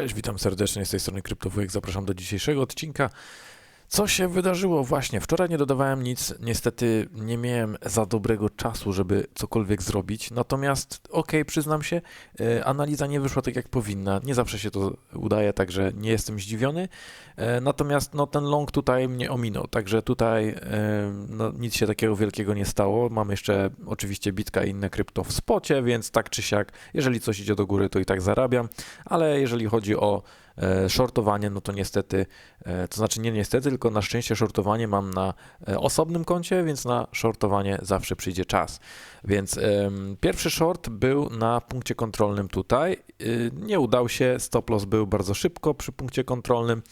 Cześć, witam serdecznie z tej strony CryptoWujek. Zapraszam do dzisiejszego odcinka. Co się wydarzyło właśnie? Wczoraj nie dodawałem nic, niestety nie miałem za dobrego czasu, żeby cokolwiek zrobić. Natomiast, okej, przyznam się, e, analiza nie wyszła tak jak powinna. Nie zawsze się to udaje, także nie jestem zdziwiony. E, Natomiast no, ten long tutaj mnie ominął, także tutaj e, no, nic się takiego wielkiego nie stało. Mam jeszcze oczywiście bitka i inne krypto w spocie, więc tak czy siak, jeżeli coś idzie do góry, to i tak zarabiam, ale jeżeli chodzi o shortowanie, no to niestety, e, to znaczy nie niestety, tylko na szczęście shortowanie mam na e, osobnym koncie, więc na shortowanie zawsze przyjdzie czas. Więc pierwszy short był na punkcie kontrolnym tutaj. Y, Nie udał się, stop loss był bardzo szybko przy punkcie kontrolnym.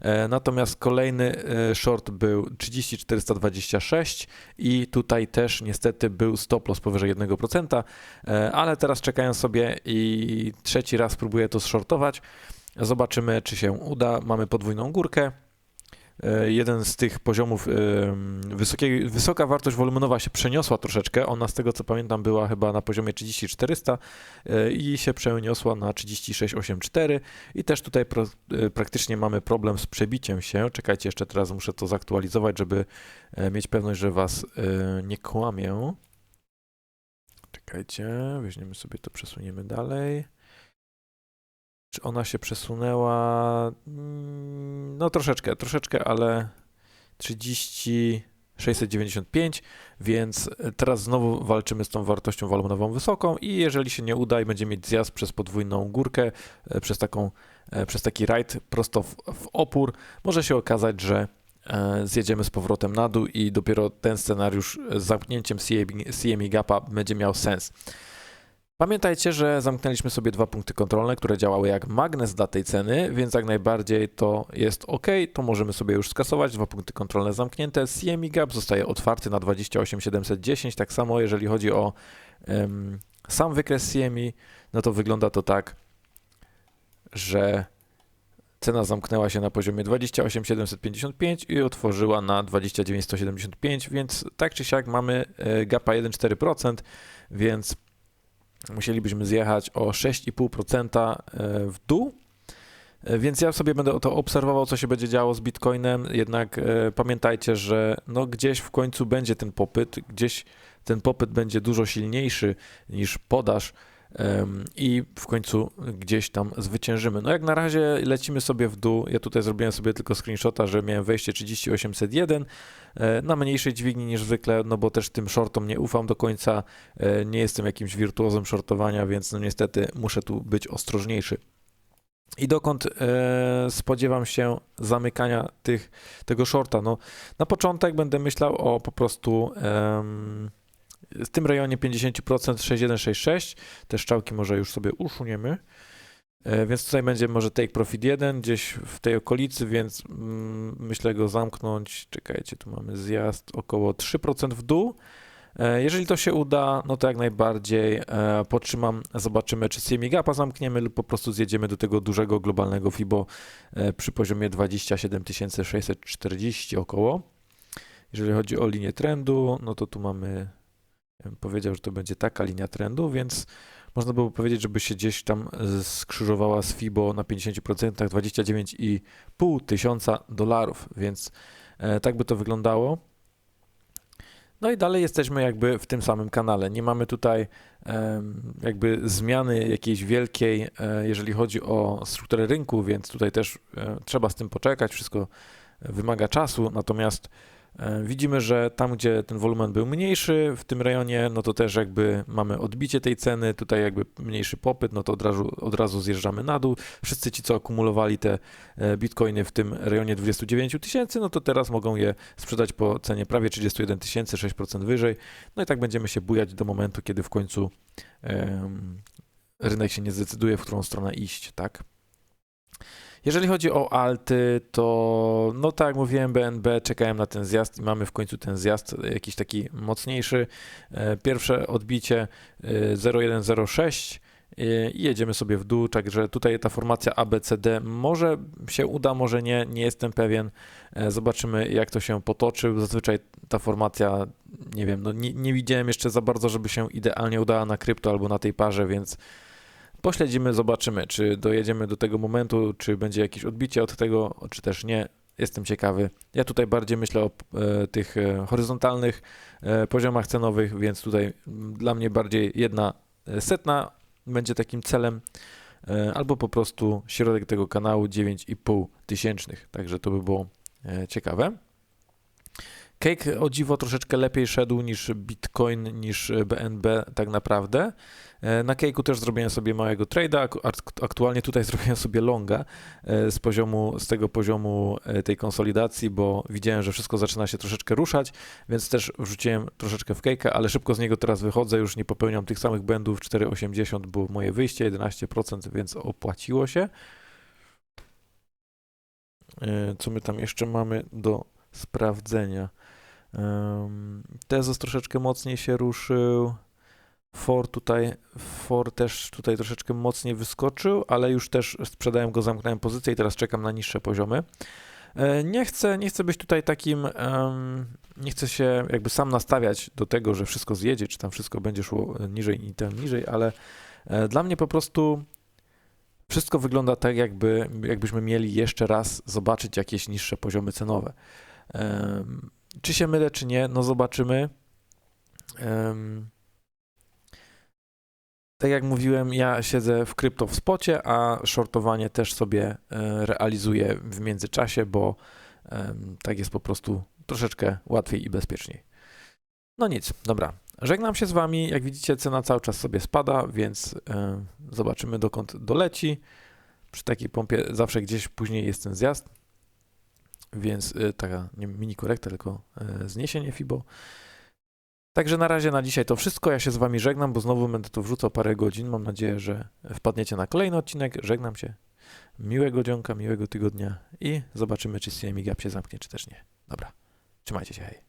E, Natomiast kolejny e, short był 30426 i tutaj też niestety był stop loss powyżej 1%, e, ale teraz czekają sobie i trzeci raz próbuję to shortować. Zobaczymy, czy się uda. Mamy podwójną górkę. E, Jeden z tych poziomów, wysokiej, wysoka wartość wolumenowa się przeniosła troszeczkę. Ona z tego co pamiętam była chyba na poziomie 3400 e, i się przeniosła na 3684 i też tutaj pro, e, praktycznie mamy problem z przebiciem się. Czekajcie, jeszcze teraz muszę to zaktualizować, żeby e, mieć pewność, że was e, nie kłamię. Czekajcie, weźmiemy sobie to, przesuniemy dalej. Czy ona się przesunęła? Mm, No troszeczkę, troszeczkę, ale 30 695, więc teraz znowu walczymy z tą wartością wolumenową wysoką i jeżeli się nie uda i będzie mieć zjazd przez podwójną górkę, e, przez taką, e, przez taki rajd prosto w, w opór, może się okazać, że e, zjedziemy z powrotem na dół i dopiero ten scenariusz z zamknięciem CME Gapa będzie miał sens. Pamiętajcie, że zamknęliśmy sobie dwa punkty kontrolne, które działały jak magnes dla tej ceny, więc jak najbardziej to jest ok, to możemy sobie już skasować. Dwa punkty kontrolne zamknięte. CME Gap zostaje otwarty na 28710. Tak samo jeżeli chodzi o em, sam wykres CME, no to wygląda to tak, że cena zamknęła się na poziomie 28755 i otworzyła na 29175, więc tak czy siak mamy e, gapa 1,4%, więc musielibyśmy zjechać o 6,5% e, w dół. E, Więc ja sobie będę to obserwował, co się będzie działo z Bitcoinem. Jednak e, pamiętajcie, że no gdzieś w końcu będzie ten popyt, gdzieś ten popyt będzie dużo silniejszy niż podaż i w końcu gdzieś tam zwyciężymy. No jak na razie lecimy sobie w dół. Ja tutaj zrobiłem sobie tylko screenshota, że miałem wejście 30801 e, na mniejszej dźwigni niż zwykle, no bo też tym shortom nie ufam do końca. E, Nie jestem jakimś wirtuozem shortowania, więc no niestety muszę tu być ostrożniejszy. I dokąd e, spodziewam się zamykania tych, tego shorta? No, na początek będę myślał o po prostu em, w tym rejonie 50% 6166. Te szczałki może już sobie usuniemy. E, więc tutaj będzie może take profit 1 gdzieś w tej okolicy, więc mm, myślę go zamknąć. Czekajcie, tu mamy zjazd około 3% w dół. E, Jeżeli to się uda, no to jak najbardziej e, podtrzymam, zobaczymy czy CME Gapa zamkniemy lub po prostu zjedziemy do tego dużego globalnego FIBO przy poziomie 27 640 około. Jeżeli chodzi o linię trendu, no to tu mamy, powiedział, że to będzie taka linia trendu, więc można było powiedzieć, żeby się gdzieś tam e, skrzyżowała z FIBO na 50% 29,5 tysiąca dolarów, więc e, tak by to wyglądało. No i dalej jesteśmy jakby w tym samym kanale. Nie mamy tutaj jakby zmiany jakiejś wielkiej, e, jeżeli chodzi o strukturę rynku, więc tutaj też trzeba z tym poczekać. Wszystko wymaga czasu. Natomiast widzimy, że tam, gdzie ten wolumen był mniejszy w tym rejonie, no to też jakby mamy odbicie tej ceny, tutaj jakby mniejszy popyt, no to od razu, od razu zjeżdżamy na dół. Wszyscy ci, co akumulowali te e, bitcoiny w tym rejonie 29 tysięcy, no to teraz mogą je sprzedać po cenie prawie 31 tysięcy, 6% wyżej. No i tak będziemy się bujać do momentu, kiedy w końcu em, rynek się nie zdecyduje, w którą stronę iść, tak? Jeżeli chodzi o alty, to no tak jak mówiłem, BNB czekałem na ten zjazd i mamy w końcu ten zjazd e, jakiś taki mocniejszy. E, Pierwsze odbicie e, 0106 e, i jedziemy sobie w dół, także tutaj ta formacja ABCD może się uda, może nie, nie jestem pewien. E, Zobaczymy jak to się potoczy. Zazwyczaj ta formacja, nie wiem, no nie, nie widziałem jeszcze za bardzo, żeby się idealnie udała na krypto albo na tej parze, więc Pośledzimy, zobaczymy, czy dojedziemy do tego momentu, czy będzie jakieś odbicie od tego, czy też nie. Jestem ciekawy. Ja tutaj bardziej myślę o e, tych e, horyzontalnych e, poziomach cenowych, więc tutaj dla mnie bardziej jedna e, setna będzie takim celem, e, albo po prostu środek tego kanału 9,5 tysięcznych. Także to by było e, ciekawe. Cake o dziwo troszeczkę lepiej szedł niż Bitcoin, niż BNB tak naprawdę. E, Na Cake'u też zrobiłem sobie małego trade'a, ak- ak- aktualnie tutaj zrobiłem sobie longa e, z poziomu, z tego poziomu e, tej konsolidacji, bo widziałem, że wszystko zaczyna się troszeczkę ruszać, więc też wrzuciłem troszeczkę w Cake'a, ale szybko z niego teraz wychodzę, już nie popełniam tych samych błędów, 4,80 było moje wyjście, 11%, więc opłaciło się. Co my tam jeszcze mamy do sprawdzenia? Tezos troszeczkę mocniej się ruszył. For tutaj, For też tutaj troszeczkę mocniej wyskoczył, ale już też sprzedałem go, zamknąłem pozycję i teraz czekam na niższe poziomy. E, Nie chcę, nie chcę być tutaj takim, nie chcę się jakby sam nastawiać do tego, że wszystko zjedzie, czy tam wszystko będzie szło niżej i tam niżej, ale e, dla mnie po prostu wszystko wygląda tak, jakby, jakbyśmy mieli jeszcze raz zobaczyć jakieś niższe poziomy cenowe. Czy się mylę, czy nie, no zobaczymy. Tak jak mówiłem, ja siedzę w krypto w spocie, a shortowanie też sobie e, realizuję w międzyczasie, bo tak jest po prostu troszeczkę łatwiej i bezpieczniej. No nic, dobra. Żegnam się z Wami. Jak widzicie, cena cały czas sobie spada, więc e, zobaczymy dokąd doleci. Przy takiej pompie zawsze gdzieś później jest ten zjazd, więc e, taka nie mini korekta, tylko e, zniesienie FIBO. Także na razie na dzisiaj to wszystko. Ja się z Wami żegnam, bo znowu będę to wrzucał parę godzin. Mam nadzieję, że wpadniecie na kolejny odcinek. Żegnam się. Miłego dzionka, miłego tygodnia i zobaczymy, czy CME Gap się zamknie, czy też nie. Dobra, trzymajcie się, hej.